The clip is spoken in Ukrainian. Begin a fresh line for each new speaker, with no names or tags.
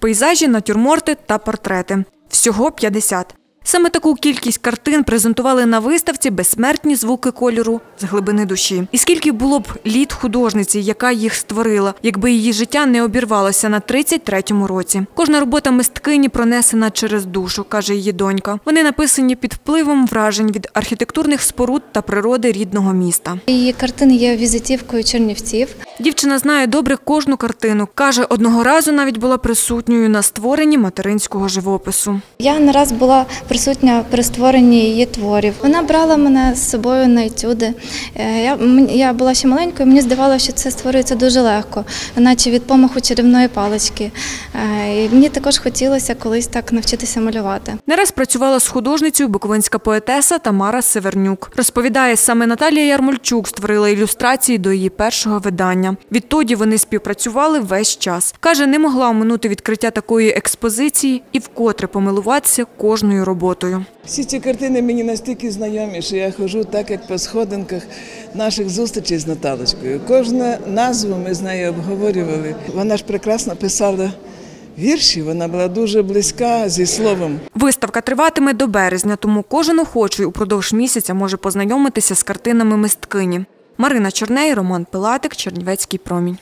пейзажі, натюрморти та портрети. Всього 50. Саме таку кількість картин презентували на виставці безсмертні звуки кольору з глибини душі. І скільки було б літ художниці, яка їх створила, якби її життя не обірвалося на 33-му році. Кожна робота мисткині пронесена через душу, каже її донька. Вони написані під впливом вражень від архітектурних споруд та природи рідного міста.
Її картини є візитівкою Чернівців.
Дівчина знає добре кожну картину. Каже, одного разу навіть була присутньою на створенні материнського живопису.
Я не раз була присутня при створенні її творів. Вона брала мене з собою на етюди. Е, Я, я була ще маленькою, мені здавалося, що це створюється дуже легко, наче від помаху чарівної палички. Е, І мені також хотілося колись так навчитися малювати.
Не раз працювала з художницею буковинська поетеса Тамара Севернюк. Розповідає, саме Наталія Ярмольчук створила ілюстрації до її першого видання. Відтоді вони співпрацювали весь час. Каже, не могла оминути відкриття такої експозиції і вкотре помилуватися кожною роботою.
Всі ці картини мені настільки знайомі, що я ходжу так, як по сходинках наших зустрічей з Наталочкою. Кожну назву ми з нею обговорювали. Вона ж прекрасно писала вірші, вона була дуже близька зі словом.
Виставка триватиме до березня, тому кожен охочий упродовж місяця може познайомитися з картинами мисткині. Марина Чорней, Роман Пилатик, Чернівецький промінь.